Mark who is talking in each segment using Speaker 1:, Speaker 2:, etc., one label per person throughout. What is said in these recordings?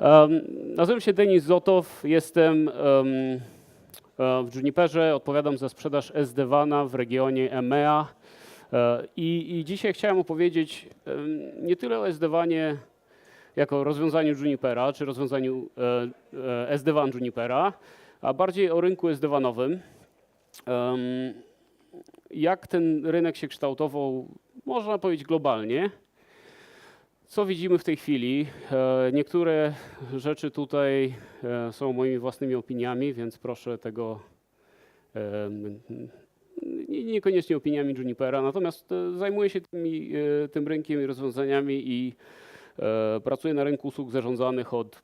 Speaker 1: Um, nazywam się Denis Zotow, jestem em, e, w Juniperze, odpowiadam za sprzedaż SD-WANa w regionie EMEA E, i, i dzisiaj chciałem opowiedzieć nie tyle o SD-WANie jako rozwiązaniu Junipera, czy rozwiązaniu e, SD-WAN Junipera, a bardziej o rynku SD-WANowym. Jak ten rynek się kształtował, można powiedzieć globalnie. Co widzimy w tej chwili? E, Niektóre rzeczy tutaj e, są moimi własnymi opiniami, więc proszę tego e, nie- niekoniecznie opiniami Junipera, natomiast zajmuję się tymi, tym rynkiem i rozwiązaniami i pracuję na rynku usług zarządzanych od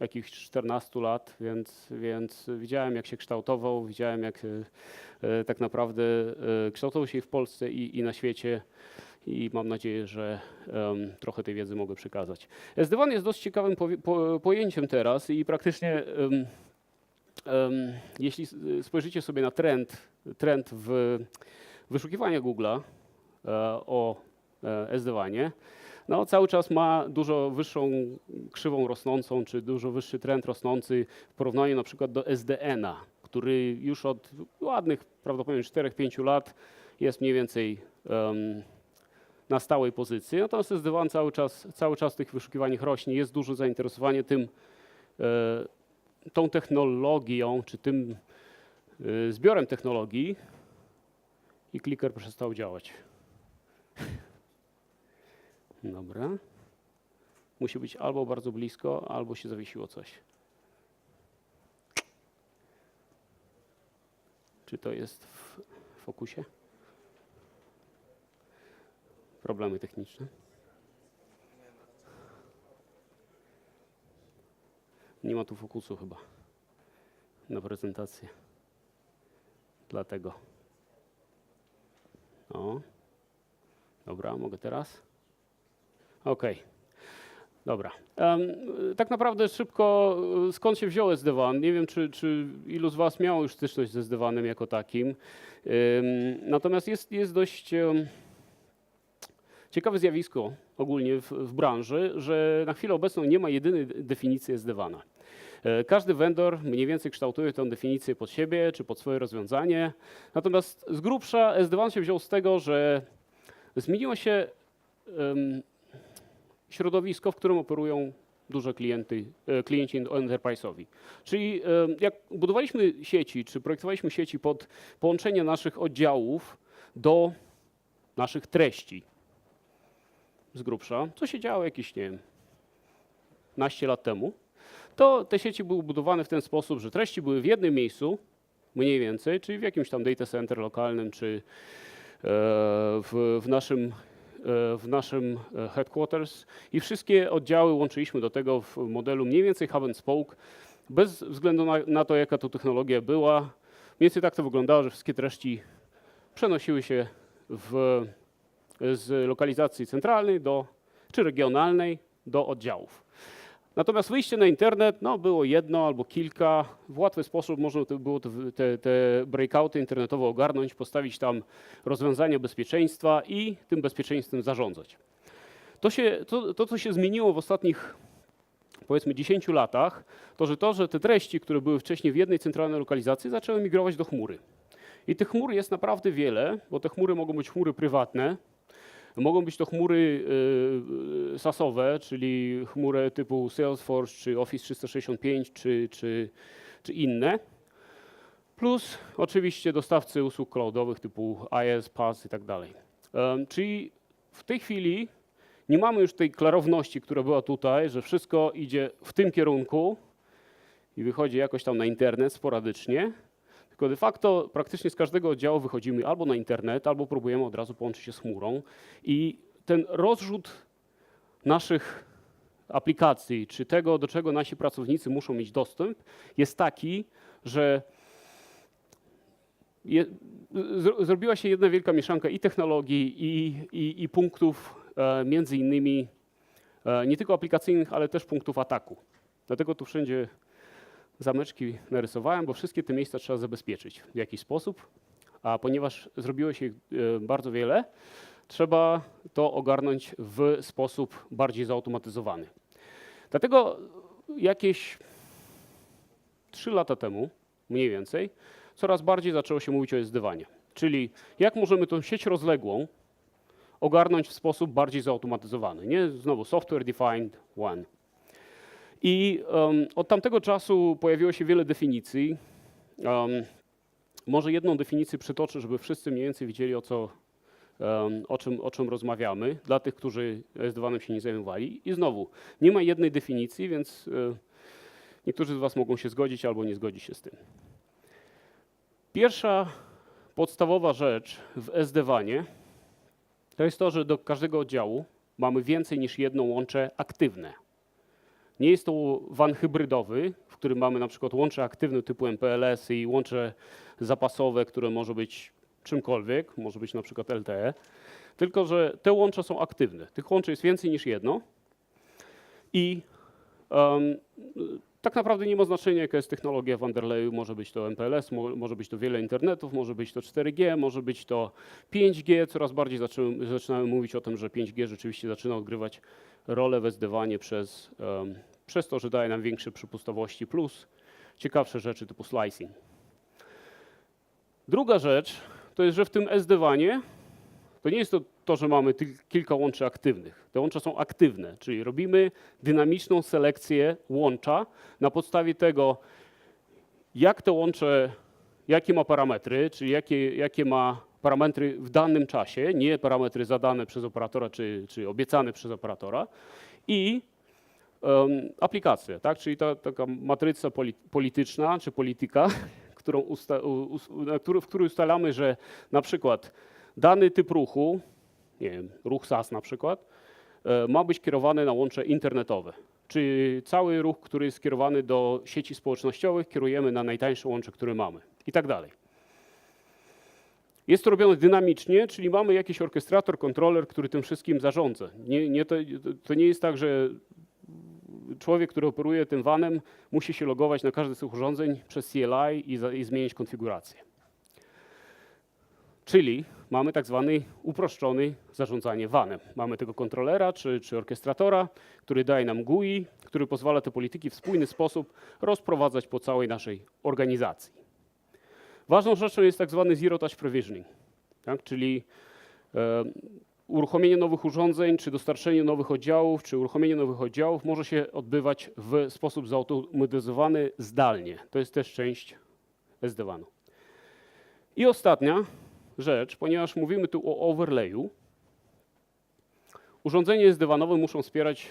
Speaker 1: jakichś 14 lat, więc, więc widziałem jak się kształtował, widziałem jak tak naprawdę kształtował się w Polsce i, i na świecie i mam nadzieję, że em, trochę tej wiedzy mogę przekazać. SD-WAN jest dość ciekawym powie- po, pojęciem teraz i praktycznie em, em, jeśli spojrzycie sobie na trend, trend w wyszukiwania Google'a e, o e, SD-WANie, no cały czas ma dużo wyższą krzywą rosnącą, czy dużo wyższy trend rosnący w porównaniu na przykład do SDN-a, który już od ładnych prawdopodobnie 4-5 lat jest mniej więcej em, na stałej pozycji. Natomiast SD-WAN cały czas, cały czas tych wyszukiwaniach rośnie, jest duże zainteresowanie tym, e, tą technologią, czy tym e, zbiorem technologii i kliker przestał działać. Dobra. Musi być albo bardzo blisko, albo się zawiesiło coś. Czy to jest w fokusie? Problemy techniczne. Nie ma tu fokusu chyba na prezentację. Dlatego. O. Dobra, mogę teraz? Okej. Dobra. Em, y, tak naprawdę szybko, y, skąd się wziął SD-WAN? Nie wiem, czy, czy ilu z Was miało już styczność ze SD-WANem jako takim. Natomiast jest, jest dość ciekawe zjawisko ogólnie w, w branży, że na chwilę obecną nie ma jedynej de- definicji SD-WANa. E, Każdy vendor mniej więcej kształtuje tę definicję pod siebie czy pod swoje rozwiązanie. Natomiast z grubsza SD-WAN się wziął z tego, że zmieniło się em, środowisko, w którym operują duże klienty, e, klienci enterprise'owi. Czyli jak budowaliśmy sieci, czy projektowaliśmy sieci pod połączenie naszych oddziałów do naszych treści z grubsza, co się działo jakieś, nie wiem, naście lat temu, to te sieci były budowane w ten sposób, że treści były w jednym miejscu, mniej więcej, czyli w jakimś tam data center lokalnym, czy e, w, w naszym e, w naszym e, headquarters i wszystkie oddziały łączyliśmy do tego w modelu mniej więcej hub and spoke, bez względu na, na to, jaka to technologia była. Mniej więcej tak to wyglądało, że wszystkie treści przenosiły się w, z lokalizacji centralnej do, czy regionalnej do oddziałów. Natomiast wyjście na internet no, było jedno albo kilka. W łatwy sposób można było te, te breakouty internetowe ogarnąć, postawić tam rozwiązania bezpieczeństwa i tym bezpieczeństwem zarządzać. To, się, to, to co się zmieniło w ostatnich powiedzmy 10 latach, to że to, że te treści, które były wcześniej w jednej centralnej lokalizacji, zaczęły migrować do chmury. I tych chmur jest naprawdę wiele, bo te chmury mogą być chmury prywatne, Mogą być to chmury y, y, SaaSowe, czyli chmury typu Salesforce, czy Office 365, czy, czy, czy inne. Plus oczywiście dostawcy usług cloudowych typu IaaS, PaaS i tak dalej. Czyli w tej chwili nie mamy już tej klarowności, która była tutaj, że wszystko idzie w tym kierunku i wychodzi jakoś tam na internet sporadycznie, tylko de facto praktycznie z każdego oddziału wychodzimy albo na internet, albo próbujemy od razu połączyć się z chmurą. I ten rozrzut naszych aplikacji, czy tego, do czego nasi pracownicy muszą mieć dostęp, jest taki, że je, zro- zrobiła się jedna wielka mieszanka i technologii, i, i, i punktów, e, między innymi e, nie tylko aplikacyjnych, ale też punktów ataku. Dlatego tu wszędzie zameczki narysowałem, bo wszystkie te miejsca trzeba zabezpieczyć w jakiś sposób, a ponieważ zrobiło się ich e, bardzo wiele, trzeba to ogarnąć w sposób bardziej zautomatyzowany. Dlatego jakieś 3 lata temu, mniej więcej, coraz bardziej zaczęło się mówić o SD-wanie. Czyli jak możemy tą sieć rozległą ogarnąć w sposób bardziej zautomatyzowany. Nie znowu software defined one. I um, od tamtego czasu pojawiło się wiele definicji. Um, może jedną definicję przytoczę, żeby wszyscy mniej więcej wiedzieli, o, co, um, o, czym, o czym rozmawiamy, dla tych, którzy SD-WANem się nie zajmowali. I znowu, nie ma jednej definicji, więc y, niektórzy z Was mogą się zgodzić albo nie zgodzić się z tym. Pierwsza podstawowa rzecz w SD-WANie to jest to, że do każdego oddziału mamy więcej niż jedno łącze aktywne. Nie jest to WAN hybrydowy, w którym mamy na przykład łącze aktywne typu MPLS i łącze zapasowe, które może być czymkolwiek, może być na przykład LTE, tylko że te łącza są aktywne. Tych łączy jest więcej niż jedno i um, tak naprawdę nie ma znaczenia, jaka jest technologia Wanderleyu. Może być to MPLS, mo, może być to wiele internetów, może być to 4G, może być to 5G. Coraz bardziej zaczynamy, zaczynamy mówić o tym, że 5G rzeczywiście zaczyna odgrywać rolę w przez, um, przez to, że daje nam większe przypustowości plus ciekawsze rzeczy typu slicing. Druga rzecz to jest, że w tym SD-WANie to nie jest to, to że mamy kilka łączy aktywnych. Te łącza są aktywne, czyli robimy dynamiczną selekcję łącza na podstawie tego, jak to łącze, jakie ma parametry, czyli jakie, jakie ma parametry w danym czasie, nie parametry zadane przez operatora czy, czy obiecane przez operatora i aplikacje, tak? czyli ta taka matryca polityczna czy polityka, którą usta, w której ustalamy, że na przykład dany typ ruchu, nie wiem, ruch SAS na przykład, e, ma być kierowany na łącze internetowe. Czy cały ruch, który jest skierowany do sieci społecznościowych, kierujemy na najtańsze łącze, które mamy i tak dalej. Jest to robione dynamicznie, czyli mamy jakiś orkestrator, kontroler, który tym wszystkim zarządza. Nie, nie to, to nie jest tak, że człowiek, który operuje tym vanem, musi się logować na każdy z tych urządzeń przez CLI i, za, i zmienić konfigurację. Czyli mamy tak zwany uproszczony zarządzanie vanem. Mamy tego kontrolera czy, czy orkestratora, który daje nam GUI, który pozwala te polityki w spójny sposób rozprowadzać po całej naszej organizacji. Ważną rzeczą jest tak zwany Zero Touch Provisioning, tak? czyli e, uruchomienie nowych urządzeń, czy dostarczenie nowych oddziałów, czy uruchomienie nowych oddziałów może się odbywać w sposób zautomatyzowany zdalnie. To jest też część SD-WAN-u. I ostatnia rzecz, ponieważ mówimy tu o overlayu, urządzenia SD-WANowe muszą wspierać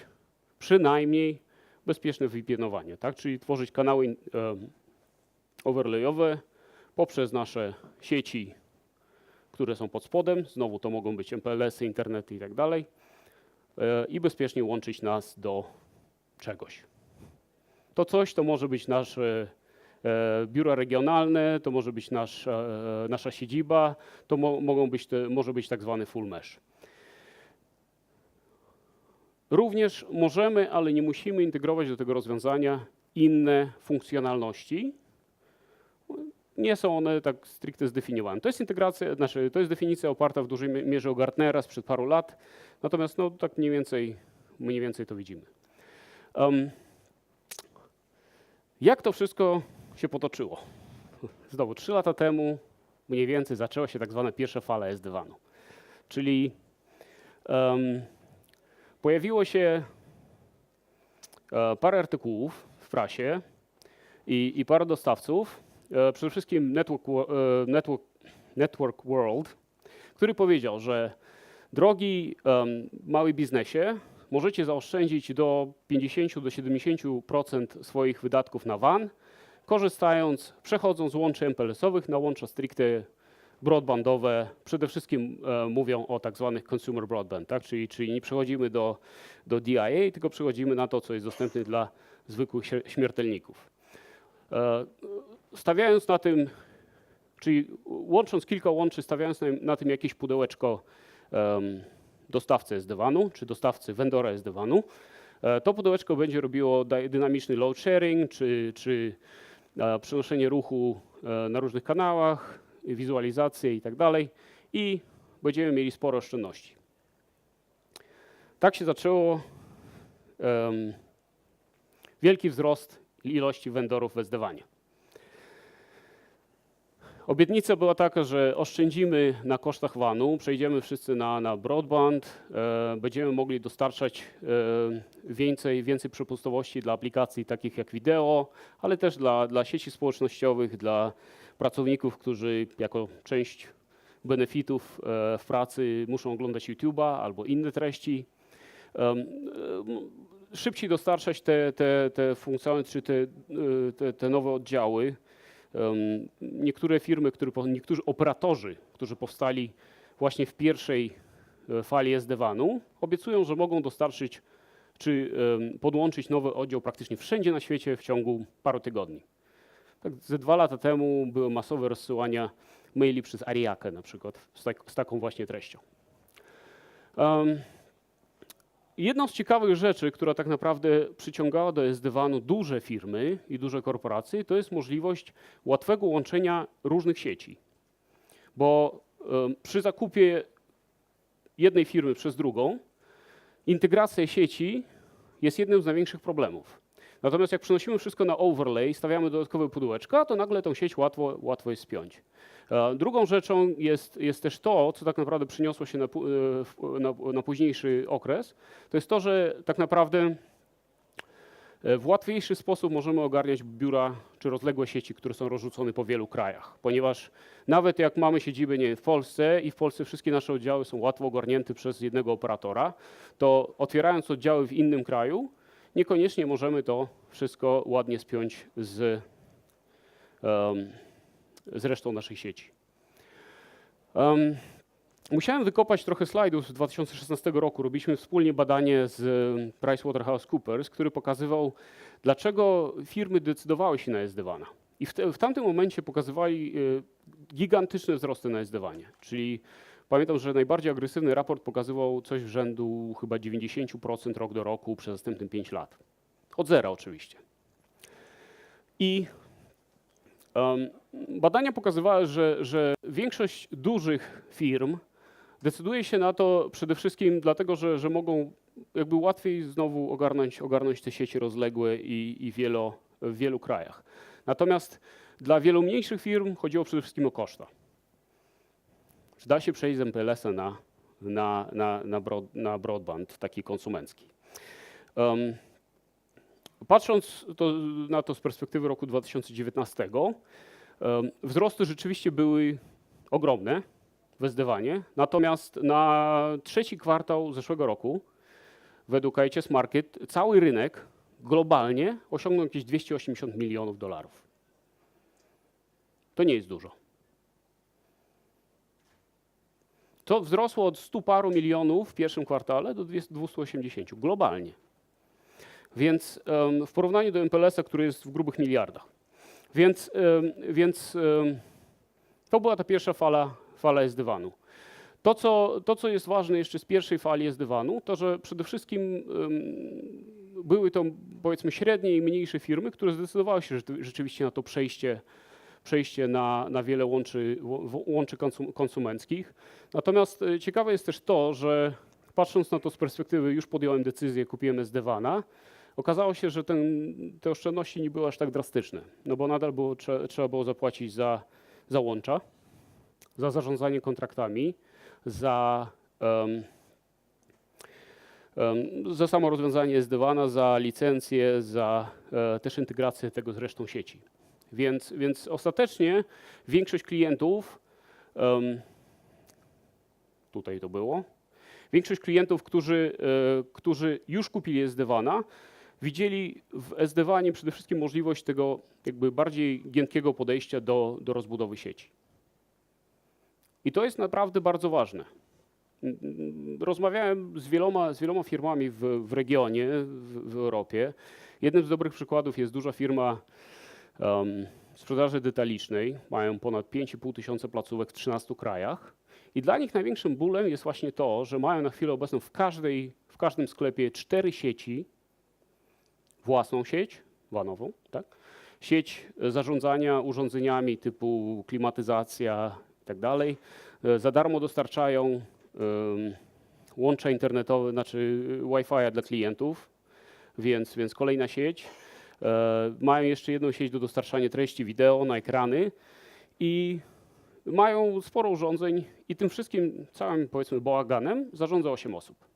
Speaker 1: przynajmniej bezpieczne VPNowanie, tak? czyli tworzyć kanały overlayowe poprzez nasze sieci, które są pod spodem. Znowu to mogą być MPLS-y, internety i tak dalej. E, I bezpiecznie łączyć nas do czegoś. To coś to może być nasze e, biura regionalne, to może być nasz, e, nasza siedziba, to mo mogą być może być tak zwany full mesh. Również możemy, ale nie musimy integrować do tego rozwiązania inne funkcjonalności, nie są one tak stricte zdefiniowane. To jest integracja, znaczy to jest definicja oparta w dużej mierze o Gartnera sprzed paru lat, natomiast no tak mniej więcej, mniej więcej to widzimy. Um, jak to wszystko się potoczyło? Znowu, trzy lata temu mniej więcej zaczęła się tak zwana pierwsza fala SD-WAN-u, czyli um, pojawiło się e, parę artykułów w prasie i, i parę dostawców, przede wszystkim Network, e, Network, Network World, który powiedział, że drogi mały biznesie, możecie zaoszczędzić do 50 do 70% swoich wydatków na WAN, korzystając, przechodząc z łączy MPLS-owych na łącza stricte broadbandowe. Przede wszystkim e, mówią o tak zwanych consumer broadband, tak? czyli, czyli nie przechodzimy do, do DIA, tylko przechodzimy na to, co jest dostępne dla zwykłych śmiertelników. E, stawiając na tym, czyli łącząc kilka łączy, stawiając na, tym jakieś pudełeczko dostawcy SD-WAN-u, czy dostawcy vendora SD-WAN-u, e, to pudełeczko będzie robiło dynamiczny load sharing, czy, czy e, przenoszenie ruchu na różnych kanałach, wizualizację i tak dalej i będziemy mieli sporo oszczędności. Tak się zaczęło. Wielki wzrost ilości vendorów w SD-WANie. Obietnica była taka, że oszczędzimy na kosztach WAN-u, przejdziemy wszyscy na, na broadband, e, będziemy mogli dostarczać e, więcej, więcej przepustowości dla aplikacji takich jak wideo, ale też dla, dla sieci społecznościowych, dla pracowników, którzy jako część benefitów e, w pracy muszą oglądać YouTube'a albo inne treści. E, Szybciej dostarczać te, te, te czy te, e, te, te nowe oddziały. Niektóre firmy, które, niektórzy operatorzy, którzy powstali właśnie w pierwszej e, fali SD-WAN-u, obiecują, że mogą dostarczyć czy podłączyć nowy oddział praktycznie wszędzie na świecie w ciągu paru tygodni. Tak ze dwa lata temu były masowe rozsyłania maili przez Ariakę na przykład z, tak, z taką właśnie treścią. Em, Jedną z ciekawych rzeczy, która tak naprawdę przyciągała do SD-WAN-u duże firmy i duże korporacje, to jest możliwość łatwego łączenia różnych sieci. Bo em, przy zakupie jednej firmy przez drugą, integracja sieci jest jednym z największych problemów. Natomiast jak przenosimy wszystko na overlay, stawiamy dodatkowe pudełeczka, to nagle tą sieć łatwo, łatwo jest spiąć. E, Drugą rzeczą jest, jest też to, co tak naprawdę przyniosło się na, e, na, na późniejszy okres, to jest to, że tak naprawdę e, w łatwiejszy sposób możemy ogarniać biura czy rozległe sieci, które są rozrzucone po wielu krajach, ponieważ nawet jak mamy siedzibę nie w Polsce i w Polsce wszystkie nasze oddziały są łatwo ogarnięte przez jednego operatora, to otwierając oddziały w innym kraju, niekoniecznie możemy to wszystko ładnie spiąć z, em, z resztą naszej sieci. Em, musiałem wykopać trochę slajdów z 2016 roku. Robiliśmy wspólnie badanie z PricewaterhouseCoopers, który pokazywał, dlaczego firmy decydowały się na SD-WANa. I w, te, w tamtym momencie pokazywali y, gigantyczne wzrosty na SD-WANie. Czyli pamiętam, że najbardziej agresywny raport pokazywał coś w rzędu chyba 90% rok do roku przez następne 5 lat. Od zera oczywiście. I em, badania pokazywały, że, że większość dużych firm decyduje się na to przede wszystkim dlatego, że, że mogą jakby łatwiej znowu ogarnąć, ogarnąć te sieci rozległe i, i wielo, w wielu krajach. Natomiast dla wielu mniejszych firm chodziło przede wszystkim o koszta. Czy da się przejść z MPLS-a na, na, na, na, broad, na broadband taki konsumencki? Em, patrząc to, na to z perspektywy roku 2019, em, wzrosty rzeczywiście były ogromne w SD-WANie, natomiast na trzeci kwartał zeszłego roku według IHS Market cały rynek globalnie osiągnął jakieś 280 milionów dolarów. To nie jest dużo. To wzrosło od 100 paru milionów w pierwszym kwartale do 200 280 globalnie. Więc em, w porównaniu do MPLS-a, który jest w grubych miliardach. Więc, em, więc em, to była ta pierwsza fala, fala SD-WAN-u. To co, to, co jest ważne jeszcze z pierwszej fali SD-WAN-u, to że przede wszystkim były to powiedzmy średnie i mniejsze firmy, które zdecydowały się rzeczy- rzeczywiście na to przejście, przejście na, na wiele łączy, łączy konsum, konsumenckich. Natomiast e, ciekawe jest też to, że patrząc na to z perspektywy, już podjąłem decyzję, kupiłem SD-WANa, okazało się, że ten, te oszczędności nie były aż tak drastyczne, no bo nadal było, trze, trzeba było zapłacić za, za łącza, za zarządzanie kontraktami, za, em, em, za samo rozwiązanie SD-WANa, za licencję, za e, też integrację tego z resztą sieci. Więc, więc ostatecznie większość klientów, em, tutaj to było, większość klientów, którzy, e, którzy już kupili SD-WANa, widzieli w SD-WANie przede wszystkim możliwość tego jakby bardziej giętkiego podejścia do, do rozbudowy sieci. I to jest naprawdę bardzo ważne. Rozmawiałem z wieloma, z wieloma firmami w, w regionie, w, w Europie. Jednym z dobrych przykładów jest duża firma um, sprzedaży detalicznej. Mają ponad 5,5 tysiąca placówek w 13 krajach. I dla nich największym bólem jest właśnie to, że mają na chwilę obecną w, każdej, w każdym sklepie cztery sieci, własną sieć, wanową, tak? sieć e, zarządzania urządzeniami typu klimatyzacja i tak dalej. E, Za darmo dostarczają em, łącza internetowe, znaczy e, Wi-Fi dla klientów, więc, więc kolejna sieć. E, mają jeszcze jedną sieć do dostarczania treści wideo na ekrany i mają sporo urządzeń i tym wszystkim całym powiedzmy bałaganem zarządza 8 osób.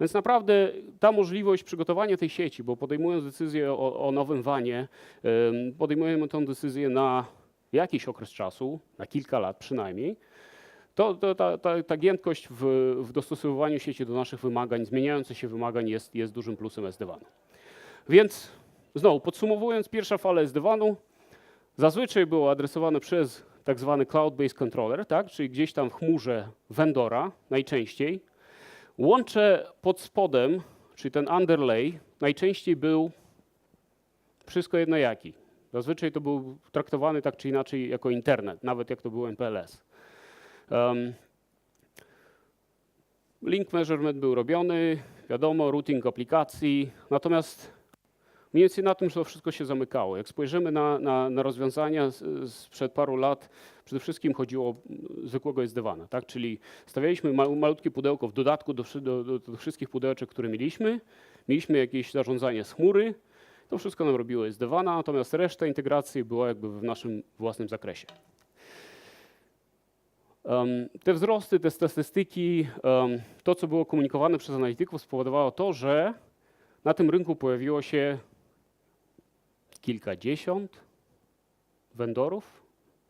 Speaker 1: Więc naprawdę ta możliwość przygotowania tej sieci, bo podejmując decyzję o, o nowym wanie, em, podejmujemy tę decyzję na jakiś okres czasu, na kilka lat przynajmniej, to, to ta, ta, ta giętkość w, w dostosowywaniu sieci do naszych wymagań, zmieniających się wymagań jest, jest dużym plusem SD-WAN. Więc znowu podsumowując, pierwsza fala SD-WANu zazwyczaj była adresowana przez tak zwany cloud-based controller, tak? czyli gdzieś tam w chmurze vendora najczęściej. Łącze pod spodem, czyli ten underlay, najczęściej był wszystko jedno jaki. Zazwyczaj to był traktowany tak czy inaczej jako internet, nawet jak to był MPLS. Um, link measurement był robiony, wiadomo, routing aplikacji, natomiast mniej więcej na tym, że to wszystko się zamykało. Jak spojrzymy na, na, na rozwiązania sprzed paru lat, przede wszystkim chodziło o zwykłego SD-WANa, tak? czyli stawialiśmy ma, malutkie pudełko w dodatku do, do, do, do wszystkich pudełeczek, które mieliśmy, mieliśmy jakieś zarządzanie z chmury, to wszystko nam robiło SD-WANa, natomiast reszta integracji była jakby w naszym własnym zakresie. Te wzrosty, te statystyki, to co było komunikowane przez analityków spowodowało to, że na tym rynku pojawiło się kilkadziesiąt vendorów.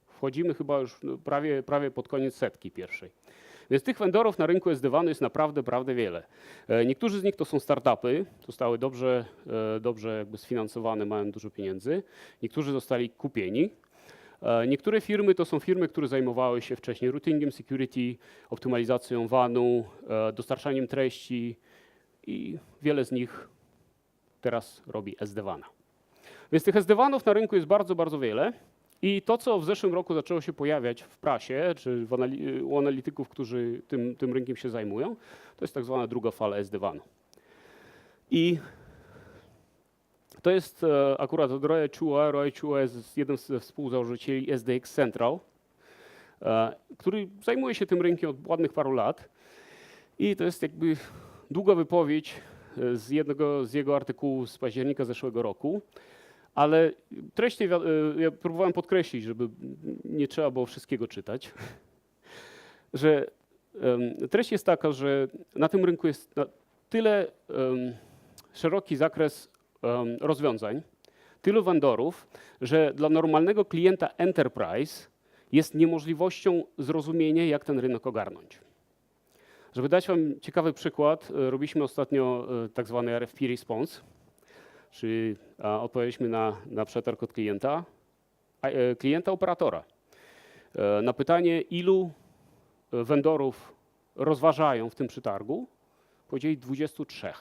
Speaker 1: Wchodzimy chyba już no, prawie, prawie pod koniec setki pierwszej. Więc tych vendorów na rynku SD-WAN jest naprawdę, naprawdę wiele. E, Niektórzy z nich to są startupy, zostały dobrze, e, dobrze jakby sfinansowane, mają dużo pieniędzy. Niektórzy zostali kupieni. E, Niektóre firmy to są firmy, które zajmowały się wcześniej routingiem, security, optymalizacją WAN-u, e, dostarczaniem treści i wiele z nich teraz robi SD-WANa. Więc tych SD-WANów na rynku jest bardzo, bardzo wiele. I to, co w zeszłym roku zaczęło się pojawiać w prasie, czy w anali- u analityków, którzy tym, tym rynkiem się zajmują, to jest tak zwana druga fala SD-WAN. I to jest e, akurat od Roya Chua. Roy Chua jest jednym ze współzałożycieli SDX Central, e, który zajmuje się tym rynkiem od ładnych paru lat. I to jest jakby długa wypowiedź e, z jednego z jego artykułów z października zeszłego roku. Ale treść tej, ja próbowałem podkreślić, żeby nie trzeba było wszystkiego czytać, że treść jest taka, że na tym rynku jest tyle szeroki zakres rozwiązań, tylu vendorów, że dla normalnego klienta enterprise jest niemożliwością zrozumienia, jak ten rynek ogarnąć. Żeby dać Wam ciekawy przykład, e, robiliśmy ostatnio e, tak zwany RFP response, czyli odpowiedzieliśmy na, na przetarg od klienta, e, klienta operatora. Na pytanie, ilu vendorów rozważają w tym przetargu, powiedzieli 23.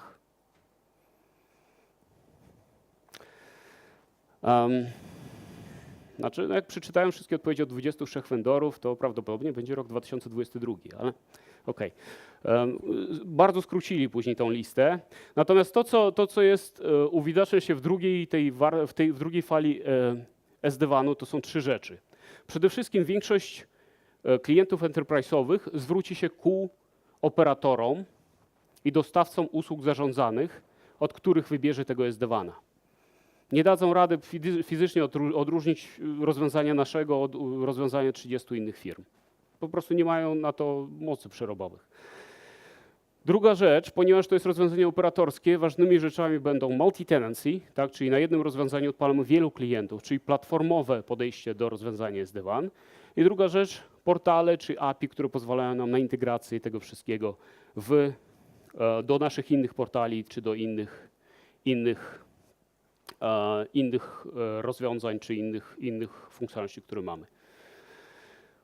Speaker 1: Um, znaczy, no jak przeczytałem wszystkie odpowiedzi od 23 vendorów, to prawdopodobnie będzie rok 2022, ale okej. Em, y, Bardzo skrócili później tą listę. Natomiast to, co, to, co jest, e, uwidacznia się w drugiej, tej, w tej w drugiej fali e, SD-WAN-u, to są trzy rzeczy. Przede wszystkim większość e, klientów enterprise'owych zwróci się ku operatorom i dostawcom usług zarządzanych, od których wybierze tego SD-WAN-a. Nie dadzą rady fizy- fizycznie odró- odróżnić y, rozwiązania naszego od rozwiązania 30 innych firm. Po prostu nie mają na to mocy przerobowych. Druga rzecz, ponieważ to jest rozwiązanie operatorskie, ważnymi rzeczami będą multi-tenancy, tak, czyli na jednym rozwiązaniu odpalamy wielu klientów, czyli platformowe podejście do rozwiązania SD-WAN. I druga rzecz, portale czy API, które pozwalają nam na integrację tego wszystkiego w, e, do naszych innych portali czy do innych, innych, e, innych e, rozwiązań czy innych, innych funkcjonalności, które mamy.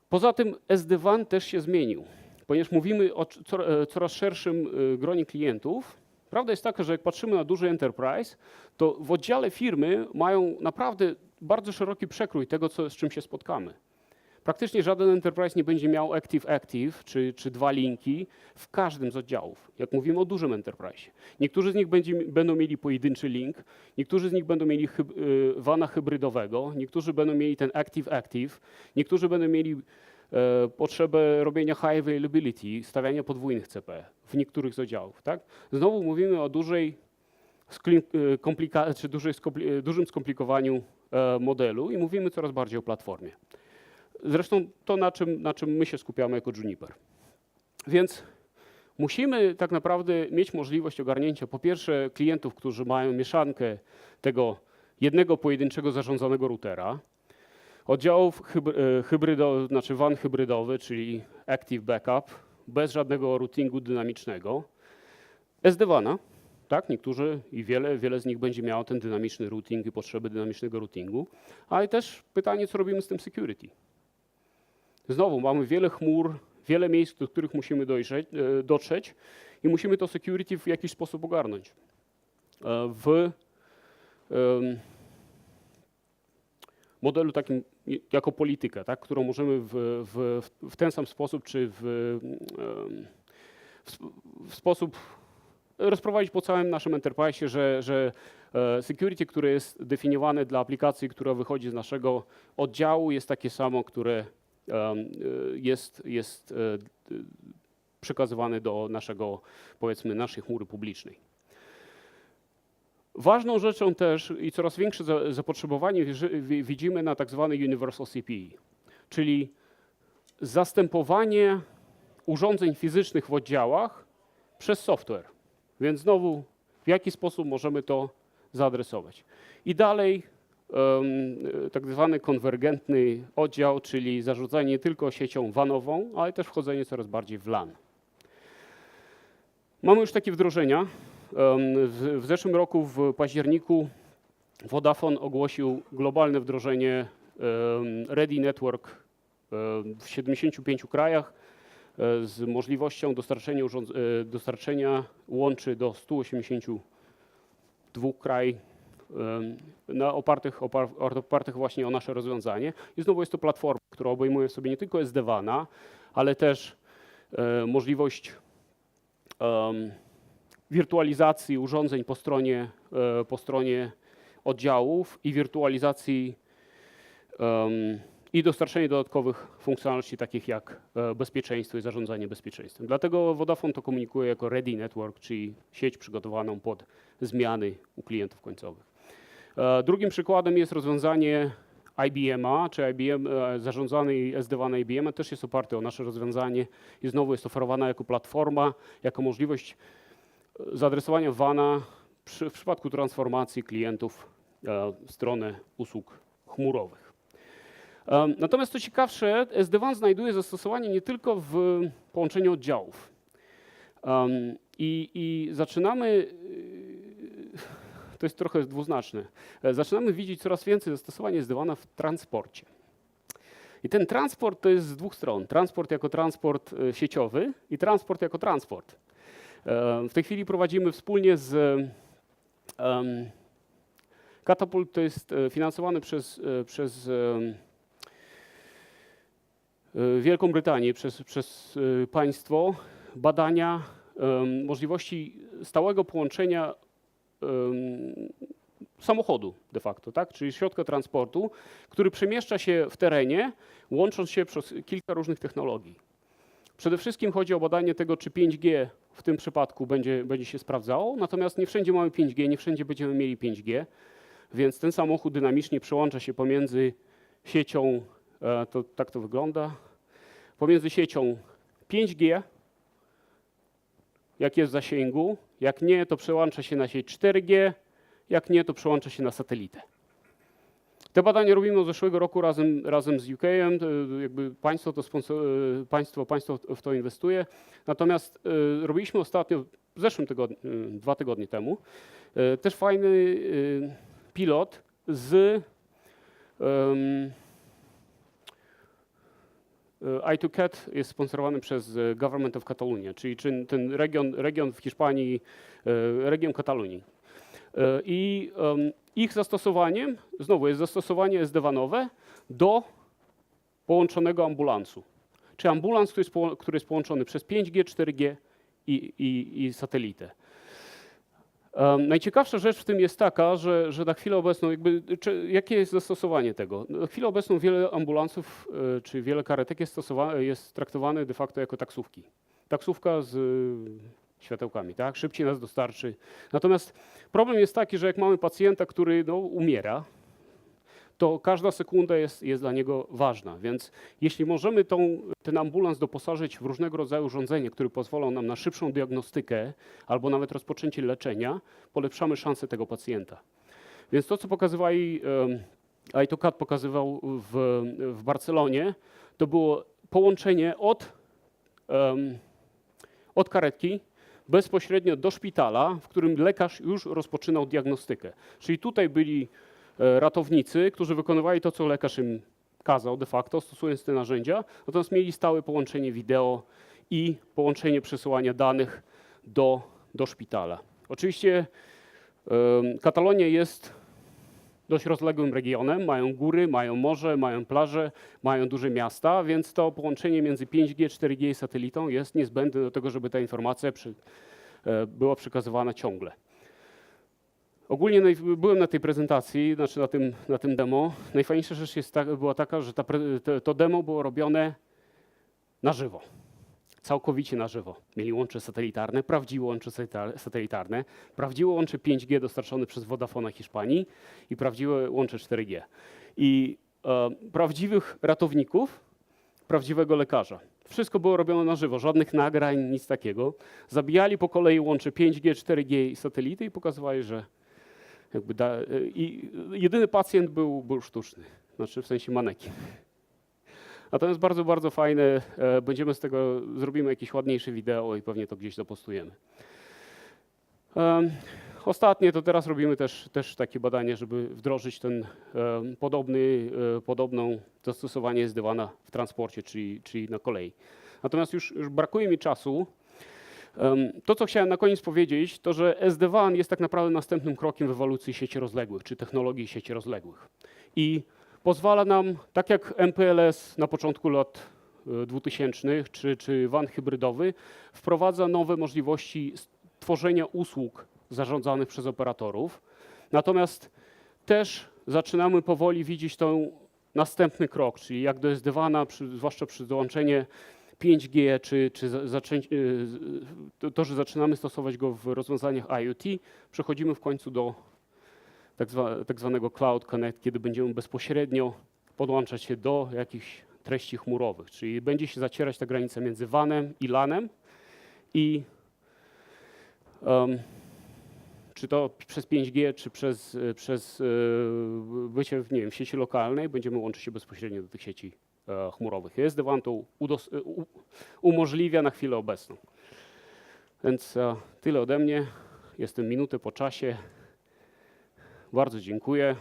Speaker 1: Poza tym SD-WAN też się zmienił, ponieważ mówimy o e, coraz szerszym e, gronie klientów. Prawda jest taka, że jak patrzymy na duży enterprise, to w oddziale firmy mają naprawdę bardzo szeroki przekrój tego, co, z czym się spotkamy. Praktycznie żaden enterprise nie będzie miał active-active czy, czy dwa linki w każdym z oddziałów, jak mówimy o dużym enterprise. Niektórzy z nich będzie, będą mieli pojedynczy link, niektórzy z nich będą mieli hyb, y, wana hybrydowego, niektórzy będą mieli ten active-active, niektórzy będą mieli e, potrzebę robienia high availability, stawiania podwójnych CP w niektórych z oddziałów. Tak? Znowu mówimy o dużej e, czy dużej skompli- e, dużym skomplikowaniu modelu i mówimy coraz bardziej o platformie. Zresztą to, na czym, na czym my się skupiamy jako Juniper. Więc musimy tak naprawdę mieć możliwość ogarnięcia po pierwsze klientów, którzy mają mieszankę tego jednego pojedynczego zarządzanego routera, oddziałów e, hybrydo, znaczy WAN hybrydowy, czyli Active Backup, bez żadnego routingu dynamicznego, SD-WANa, tak, niektórzy i wiele, wiele z nich będzie miało ten dynamiczny routing i potrzeby dynamicznego routingu, ale też pytanie, co robimy z tym security. Znowu mamy wiele chmur, wiele miejsc, do których musimy dojrzeć, e, dotrzeć i musimy to security w jakiś sposób ogarnąć. E, W modelu takim jako politykę, tak, którą możemy w, w, w ten sam sposób, czy w, w, w sposób rozprowadzić po całym naszym enterprise, że, że e, security, które jest definiowane dla aplikacji, która wychodzi z naszego oddziału, jest takie samo, które jest, jest e, przekazywane do naszego, powiedzmy, naszej chmury publicznej. Ważną rzeczą też i coraz większe za- zapotrzebowanie widzimy na tak zwany Universal CPE, czyli zastępowanie urządzeń fizycznych w oddziałach przez software. Więc znowu, w jaki sposób możemy to zaadresować? I dalej tak zwany konwergentny oddział, czyli zarządzanie nie tylko siecią wanową, ale też wchodzenie coraz bardziej w LAN. Mamy już takie wdrożenia. W, zeszłym roku, w październiku, Vodafone ogłosił globalne wdrożenie Ready Network w 75 krajach e, z możliwością dostarczenia, e, dostarczenia łączy do 182 krajów na opartych, opar, opartych właśnie o nasze rozwiązanie. I znowu jest to platforma, która obejmuje sobie nie tylko SD-WANa, ale też e, możliwość wirtualizacji urządzeń po stronie, e, po stronie oddziałów i wirtualizacji i dostarczenie dodatkowych funkcjonalności takich jak e, bezpieczeństwo i zarządzanie bezpieczeństwem. Dlatego Vodafone to komunikuje jako Ready Network, czyli sieć przygotowaną pod zmiany u klientów końcowych. E, Drugim przykładem jest rozwiązanie IBM-a, czy IBM e, zarządzany SD-WAN IBM też jest oparty o nasze rozwiązanie i znowu jest oferowana jako platforma, jako możliwość e, zaadresowania WAN-a przy, w przypadku transformacji klientów w stronę usług chmurowych. Natomiast co ciekawsze, SD-WAN znajduje zastosowanie nie tylko w połączeniu oddziałów. I, i zaczynamy, to jest trochę dwuznaczne, e, zaczynamy widzieć coraz więcej zastosowania SD-WANa w transporcie. I ten transport to jest z dwóch stron. Transport jako transport e, sieciowy i transport jako transport. E, W tej chwili prowadzimy wspólnie z em, Catapult, to jest finansowany przez, przez Wielką Brytanię, przez, przez państwo badania em, możliwości stałego połączenia samochodu de facto, tak? czyli środka transportu, który przemieszcza się w terenie, łącząc się przez kilka różnych technologii. Przede wszystkim chodzi o badanie tego, czy 5G w tym przypadku będzie, będzie się sprawdzało, natomiast nie wszędzie mamy 5G, nie wszędzie będziemy mieli 5G, więc ten samochód dynamicznie przełącza się pomiędzy siecią, e, to, tak to wygląda, pomiędzy siecią 5G, jak jest w zasięgu, jak nie, to przełącza się na sieć 4G, jak nie, to przełącza się na satelitę. Te badania robimy od zeszłego roku razem, razem z UKM, to jakby państwo, to sponsor, e, państwo, państwo w to inwestuje. Natomiast e, robiliśmy ostatnio, w zeszłym tygodniu, e, dwa tygodnie temu, e, też fajny e, pilot z e, i2CAT jest sponsorowany przez e, Government of Catalonia, czyli ten region, region w Hiszpanii, e, region Katalonii. E, I ich zastosowaniem, znowu jest zastosowanie SD-WANowe do połączonego ambulansu. Czy ambulans, który jest połączony przez 5G, 4G i, i, i satelitę. Najciekawsza rzecz w tym jest taka, że, że na chwilę obecną, jakby, czy, jakie jest zastosowanie tego? Na chwilę obecną wiele ambulansów e, czy wiele karetek jest, jest traktowane de facto jako taksówki. Taksówka z światełkami, tak? Szybciej nas dostarczy. Natomiast problem jest taki, że jak mamy pacjenta, który no, umiera, to każda sekunda jest, jest dla niego ważna. Więc jeśli możemy tą, ten ambulans doposażyć w różnego rodzaju urządzenia, które pozwolą nam na szybszą diagnostykę albo nawet rozpoczęcie leczenia, polepszamy szanse tego pacjenta. Więc to, co pokazywali, um, AutoCAD pokazywał w, w Barcelonie, to było połączenie od, em, od karetki bezpośrednio do szpitala, w którym lekarz już rozpoczynał diagnostykę. Czyli tutaj byli ratownicy, którzy wykonywali to, co lekarz im kazał de facto, stosując te narzędzia, natomiast mieli stałe połączenie wideo i połączenie przesyłania danych do, do szpitala. Oczywiście Katalonia jest dość rozległym regionem, mają góry, mają morze, mają plaże, mają duże miasta, więc to połączenie między 5G, 4G i satelitą jest niezbędne do tego, żeby ta informacja przy, e, była przekazywana ciągle. Ogólnie byłem na tej prezentacji, znaczy na tym, na tym demo. Najfajniejsza rzecz jest ta, była taka, że ta, to demo było robione na żywo. Całkowicie na żywo. Mieli łącze satelitarne, prawdziwe łącze satelitar- satelitarne, prawdziwe łącze 5G dostarczone przez Vodafone Hiszpanii i prawdziwe łącze 4G. I e, prawdziwych ratowników, prawdziwego lekarza. Wszystko było robione na żywo, żadnych nagrań, nic takiego. Zabijali po kolei łącze 5G, 4G i satelity i pokazywali, że jakby da, e, i jedyny pacjent był, był sztuczny, znaczy w sensie manekin. Natomiast bardzo, bardzo fajne, e, będziemy z tego, zrobimy jakieś ładniejsze wideo i pewnie to gdzieś dopostujemy. Em, Ostatnie to teraz robimy też, też takie badanie, żeby wdrożyć ten em, podobny, e, podobną zastosowanie SD-WANa w transporcie, czyli, czyli na kolei. Natomiast już, już brakuje mi czasu. To, co chciałem na koniec powiedzieć, to że SD-WAN jest tak naprawdę następnym krokiem w ewolucji sieci rozległych, czy technologii sieci rozległych. I pozwala nam, tak jak MPLS na początku lat e, 2000, czy, czy WAN hybrydowy, wprowadza nowe możliwości tworzenia usług zarządzanych przez operatorów. Natomiast też zaczynamy powoli widzieć ten następny krok, czyli jak do SD-WANa, zwłaszcza przy dołączenie 5G, czy, czy y, to, że zaczynamy stosować go w rozwiązaniach IoT, przechodzimy w końcu do tak, tak zwanego Cloud Connect, kiedy będziemy bezpośrednio podłączać się do jakichś treści chmurowych, czyli będzie się zacierać ta granica między WAN-em i LAN-em i em, czy to przez 5G, czy przez, y, przez y, bycie w, nie wiem, sieci lokalnej, będziemy łączyć się bezpośrednio do tych sieci e, chmurowych. SD-WAN to udos- y, u, umożliwia na chwilę obecną. Więc e, tyle ode mnie. Jestem minutę po czasie. Bardzo dziękuję.